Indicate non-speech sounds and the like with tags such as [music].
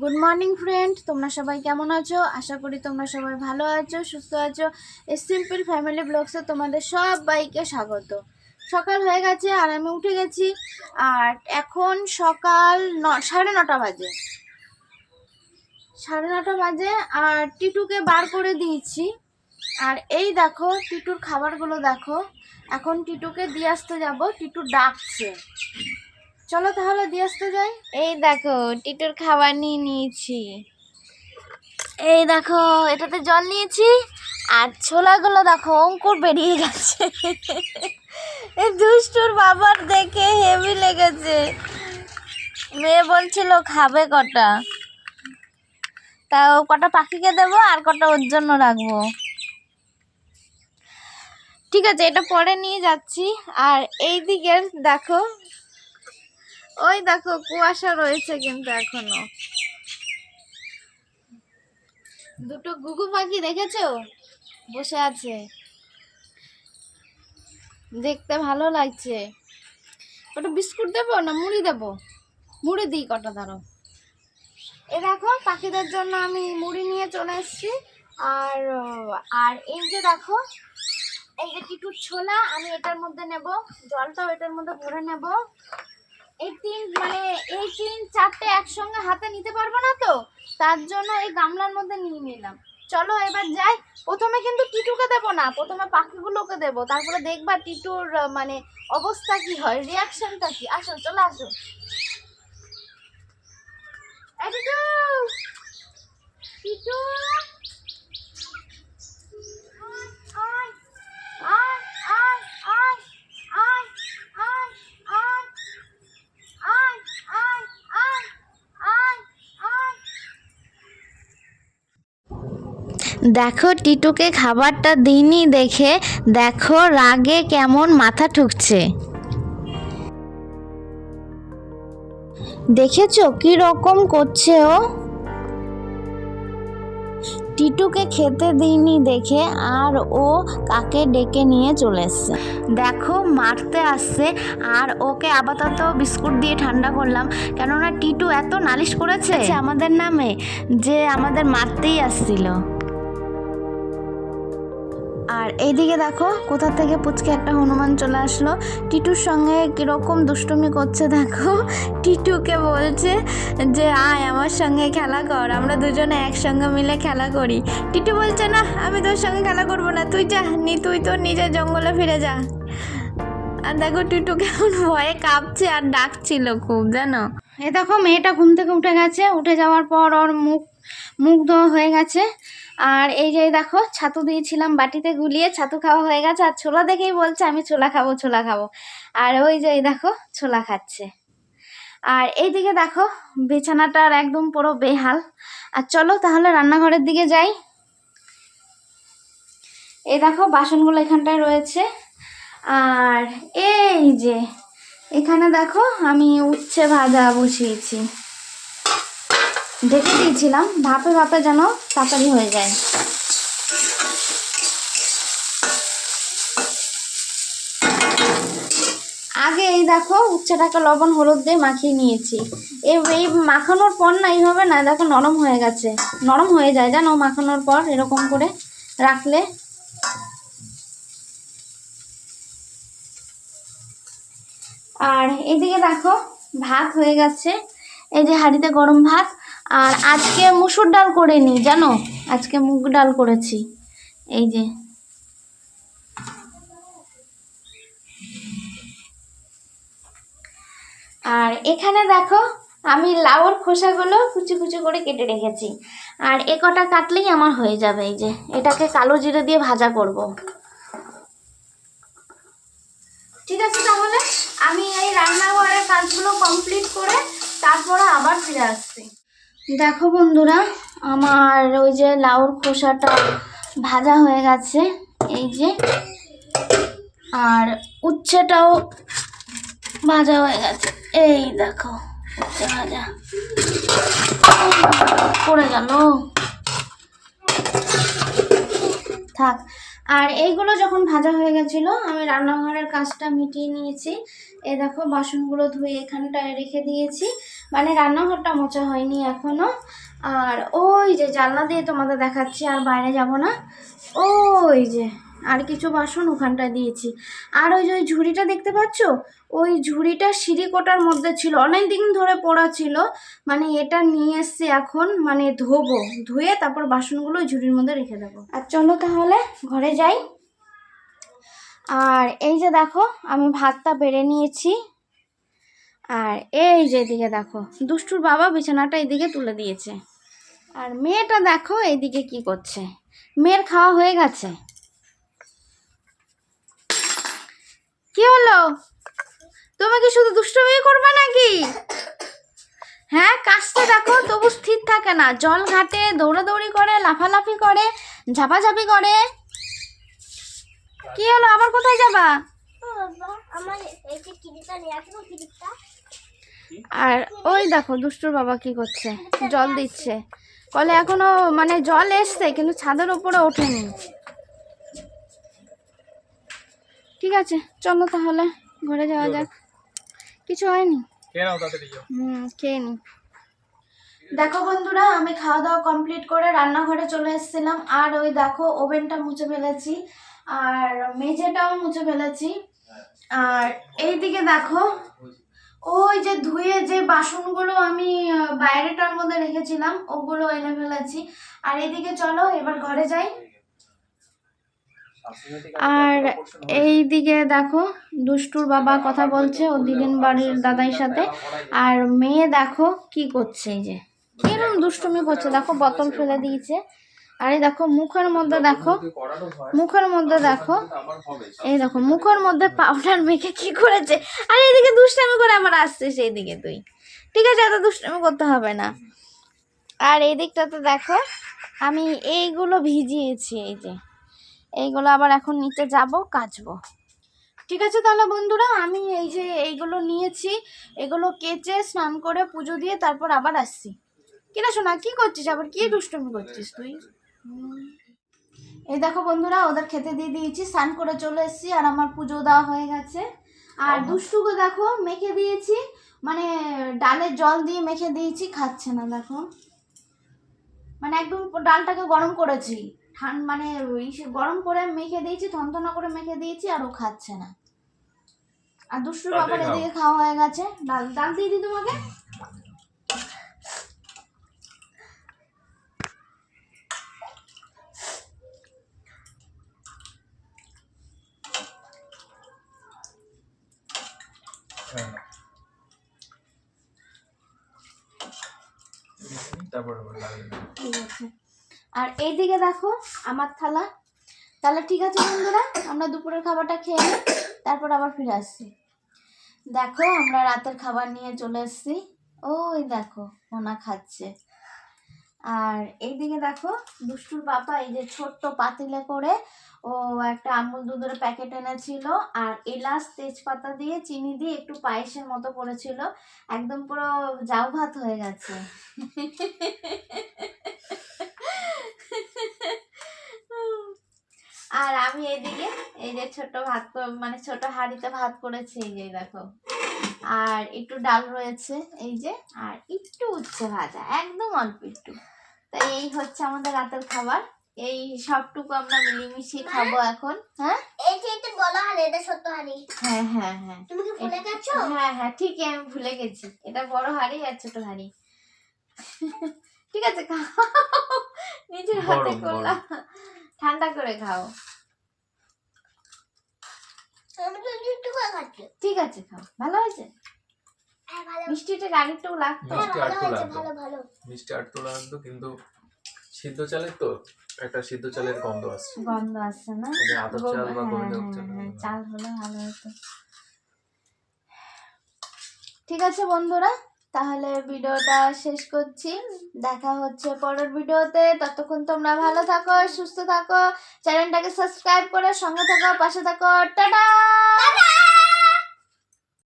Good morning friend তোমরা সবাই কেমন আছো? আশা করি তোমরা সবাই ভালো আছো, সুস্থ আছো। এই সিম্পল ফ্যামিলি ব্লগসে তোমাদের সবাইকে স্বাগত। সকাল হয়ে গেছে আর আমি উঠে গেছি আর এখন সকাল ন, সাড়ে নটা বাজে। সাড়ে নটা বাজে আর টিটুকে বার করে দিয়েছি। আর এই দেখো, টিটুর খাবারগুলো দেখো। এখন টিটুকে দিয়ে আসতে যাব। টিটু ডাকছে। চলো তাহলে দিয়ে আসতে যাই। এই দেখো টিটুর খাবার নিয়ে নিয়েছি। এই দেখো এটাতে জল নিয়েছি আর ছোলাগুলো দেখো অঙ্কুর বেরিয়ে গেছে। এই দুষ্টুর বাবার দেখে হেভি লেগেছে। মেয়ে বলছিল খাবে কটা? তাও কটা পাখিকে দেবো আর কটা ওর জন্য রাখব। ঠিক আছে এটা পরে নিয়ে যাচ্ছি। আর এই দিকে দেখো ওই দেখো, কুয়াশা রয়েছে কিন্তু এখনও। দুটো গুগু পাখি দেখেছ? বসে আছে। দেখতে ভালো লাগছে। ওটা বিস্কুট দেবো না মুড়ি দেবো? মুড়ি দিই কটা ধরো এ দেখো, পাখিদের জন্য আমি মুড়ি নিয়ে চলে এসেছি। আর আর এই যে দেখো, এই যে টিটুর ছোলা, আমি এটার মধ্যে নেব, জলটাও এটার মধ্যে ভরে নেব। এই তিন মানে এই তিন চারটে একসঙ্গে হাতে নিতে পারব না তো? তার জন্য এই গামলার মধ্যে নিয়ে নিলাম। চলো এবার যাই। প্রথমে কিন্তু টিটুকে দেবো না, প্রথমে পাখিগুলোকে দেবো। তারপরে দেখবা টিটুর মানে অবস্থা কি হয় রিয়াকশনটা কি? আসো, চলে আসো। টিটু! টিটু! দেখো টিটুকে খাবারটা দিইনি দেখে, দেখো রাগে কেমন মাথা ঠুকছে। দেখেছ কি রকম করছে ও? টিটুকে খেতে দিইনি দেখে আর ও কাকে ডেকে নিয়ে চলে এসছে। দেখো মারতে আসছে আর ওকে আপাতত বিস্কুট দিয়ে ঠান্ডা করলাম, কেননা টিটু এত নালিশ করেছে। আমাদের নামে, যে আমাদের মারতেই আসছিল। আর এইদিকে দেখো, কোথা থেকে পুচকে একটা হনুমান চলে আসলো। টিটুর সঙ্গে কীরকম দুষ্টুমি করছে দেখো। টিটুকে বলছে যে, আয় আমার সঙ্গে খেলা কর, আমরা দুজনে একসঙ্গে মিলে খেলা করি। টিটু বলছে, না, আমি তোর সঙ্গে খেলা করব না, তুই যা, নি, তুই তোর নিজের জঙ্গলে ফিরে যা। আর দেখো, টিটু কেমন ভয়ে কাঁপছে আর ডাকছিল খুব, জানো? এ দেখো, মেয়েটা ঘুম থেকে উঠে গেছে। উঠে যাওয়ার পর ওর মুখ মুখ ধোয়া হয়ে গেছে। আর এই যে দেখো, ছাতু দিয়েছিলাম বাটিতে গুলিয়ে, ছাতু খাওয়া হয়ে গেছে। আর ছোলা দেখেই বলছে, আমি ছোলা খাব ছোলা খাব। আর ওই যে দেখো, ছোলা খাচ্ছে। আর এইদিকে দেখো, বিছানাটার একদম পুরো বেহাল। আর চলো তাহলে রান্নাঘরের দিকে যাই। এই দেখো, বাসনগুলো এখানটায় রয়েছে। আর এই যে, এখানে দেখো, আমি উচ্ছে ভাজা বসিয়েছি। ঢেকে দিয়েছিলাম ভাপে ভাপে যেন তাড়াতাড়ি হয়ে যায়। আগে এই দেখো, উচ্ছেটাকে লবণ হলুদ দিয়ে মাখিয়ে নিয়েছি। এই মাখানোর পর না, এইভাবে না, দেখো নরম হয়ে গেছে। নরম হয়ে যায়, জানো, মাখানোর পর এরকম করে রাখলে। আর এদিকে দেখো, ভাত হয়ে গেছে। এই যে হাঁড়িতে গরম ভাত আর আজকে মুসুর ডাল করে করিনি, জানো? আজকে মুগ ডাল করেছি। এই যে। আর এখানে দেখো, আমি লাউর খোসাগুলো কুচি কুচি করে কেটে রেখেছি। আর এ কটা কাটলেই আমার হয়ে যাবে, এই যে। এটাকে কালো জিরে দিয়ে ভাজা করব। ঠিক আছে, তাহলে? আমি এই রান্নাঘরের কাজগুলো কমপ্লিট করে তারপরে আবার ফিরে আসছি। দেখো বন্ধুরা, আমার ওই যে লাউর খোসাটা ভাজা হয়ে গেছে, এই যে। আর উচ্ছেটাও ভাজা হয়ে গেছে, এই দেখো, উচ্ছে ভাজা। পড়ে গেল। থাক আর এইগুলো যখন ভাজা হয়ে গেছিল, আমি রান্নাঘরের কাজটা মিটিয়ে নিয়েছি। এ দেখো, বাসনগুলো ধুয়ে এখানটায় রেখে দিয়েছি। মানে রান্নাঘরটা মোচা হয়নি এখনও আর ওই যে জানলা দিয়ে তোমাদের দেখাচ্ছি, আর বাইরে যাব না। ওই যে আর কিছু বাসন ওখানটায় দিয়েছি। আর ওই যে ওই ঝুড়িটা দেখতে পাচ্ছ? ওই ঝুড়িটা সিঁড়ি কোটার মধ্যে ছিল। অনেক দিন ধরে পড়া ছিল। মানে এটা নিয়ে এসছি এখন মানে ধোবো। ধুয়ে তারপর বাসনগুলো ওই ঝুড়ির মধ্যে রেখে দেবো। আর চলো তাহলে, ঘরে যাই। আর এই যে দেখো, আমি ভাতটা বেড়ে নিয়েছি। আর এই যে এদিকে দেখো, দুষ্টুর বাবা বিছানাটা এদিকে তুলে দিয়েছে। আর মেয়েটা দেখো এইদিকে কি করছে। মেয়ের খাওয়া হয়ে গেছে। কি হলো? তুমি কি শুধু দুষ্টুমি করবে নাকি? হ্যাঁ কাজটা দেখো তবু স্থির থাকে না। জল ঘাটে দৌড়াদৌড়ি করে লাফালাফি করে ঝাপাঝাপি করে। কি হলো? আবার কোথায় যাবা? আর ওই দেখো দুষ্টুর বাবা কি করছে? জল দিচ্ছে। কলে এখনও মানে জল এসছে কিন্তু ছাদের উপরে ওঠেনি। ঠিক আছে চলো তাহলে ঘরে যাওয়া যাক। কিছু হয়নি? হুম খেয়ে নি। দেখো বন্ধুরা আমি খাওয়া দাওয়া কমপ্লিট করে রান্নাঘরে চলে এসেছিলাম। আর ওই দেখো ওভেনটা মুছে ফেলেছি আর মেঝেটাও মুছে ফেলেছি। আর এই দিকে দেখো ওই যে ধুয়ে যে বাসনগুলো আমি বাইরেটার মধ্যে রেখেছিলাম ওগুলো এনে ফেলেছি। আর এইদিকে চলো এবার ঘরে যাই। আর এই দিকে দেখো দুষ্টুর বাবা কথা বলছে ও দিদিন বাড়ির দাদার সাথে। আর মেয়ে দেখো কি করছে এই যে? কিরম দুষ্টুমি করছে দেখো বোতল ফেলে দিয়েছে। আর এই দেখো মুখের মধ্যে দেখো মুখের মধ্যে দেখো এই দেখো মুখের মধ্যে পাউডার মেখে কি করেছে? আর এইদিকে দুষ্টামি করে আবার আসছে সেই দিকে তুই। ঠিক আছে এত দুষ্টামি করতে হবে না। আর এই দিকটাতে দেখো আমি এইগুলো ভিজিয়েছি এই যে। এইগুলো আবার এখন নিচে যাব কাচবো। ঠিক আছে তাহলে বন্ধুরা আমি এই যে এইগুলো নিয়েছি এগুলো কেচে স্নান করে পুজো দিয়ে তারপর আবার আসছি। কিনা শোনা কি করছিস? আবার কি দুষ্টুমি করছিস তুই? এই দেখো বন্ধুরা ওদের খেতে দিয়ে দিয়েছি স্নান করে চলে এসেছি আর আমার পুজো দেওয়া হয়ে গেছে। আর দুষ্টুকে দেখো মেখে দিয়েছি মানে ডালে জল দিয়ে মেখে দিয়েছি খাচ্ছে না দেখো। মানে একদম ডালটাকে গরম করেছি। ঠান মানে গরম করে মেখে দিয়েছি থনথনা করে মেখে দিয়েছি আর ও খাচ্ছে না। আর দুষ্টুর বাবার এদিকে খাওয়া হয়ে গেছে। ডাল ডাল দিয়ে দিই তোমাকে। হ্যাঁ। তারপর ঠিক আছে। আর এইদিকে দেখো আমার থালা। তাহলে ঠিক আছে বন্ধুরা, আমরা দুপুরের খাবারটা খেয়ে নিই, তারপর আবার ফিরে আসছি। দেখো, আমরা রাতের খাবার নিয়ে চলে এসেছি। ওই দেখো ওনা খাচ্ছে। আর এইদিকে দেখো, দুষ্টুর বাবা এই যে ছোট্ট পাতিলে করে ও একটা আমুল দুধের প্যাকেট এনেছিল, আর এলাচ, তেজপাতা দিয়ে, চিনি দিয়ে একটু পায়েসের মতো করেছিল। একদম পুরো জাউ ভাত হয়ে গেছে। [laughs] আর আমি এদিকে এই যে ছোট ভাত মানে ছোট হাঁড়িতে ভাত করেছি এই যে দেখো। আর একটু ডাল রয়েছে এই যে আর একটু উচ্ছে ভাজা একদম অল্প একটু। তাই এই হচ্ছে আমাদের রাতের খাবার। এই সবটুকু আমরা মিলিমিশিয়ে খাব এখন হ্যাঁ? এই যে এটা বড় হাড়ি এটা ছোট হাড়ি। হ্যাঁ হ্যাঁ হ্যাঁ। তুমি কি ভুলে গেছো? হ্যাঁ হ্যাঁ ঠিকই আমি ভুলে গেছি। এটা বড় হাড়ি আর ছোট হাড়ি। ঠিক আছে খাও। নিজের হাতে করলাম। ঠান্ডা করে খাও আমি তো একটু করে খাচ্ছি ঠিক আছে খাও ভালো হয়েছে? হ্যাঁ মিষ্টিটা আরেকটু লাগতো। হ্যাঁ মিষ্টি আটটু লাগতো। ভালো ভালো। মিষ্টি আটটু লাগতো কিন্তু সিদ্ধ চালের তো একটা সিদ্ধ চালের গন্ধ আসছে। গন্ধ আসছে না? আতপ চাল বা হ্যাঁ, গোবিন্দ চাল চাল হলে ভালো হতো। ঠিক আছে বন্ধুরা তাহলে ভিডিওটা শেষ করছি। দেখা হচ্ছে পরের ভিডিওতে। ততক্ষণ তোমরা ভালো থাকো সুস্থ থাকো। চ্যানেলটাকে সাবস্ক্রাইব করে সঙ্গে থাকো পাশে থাকো। টাটা!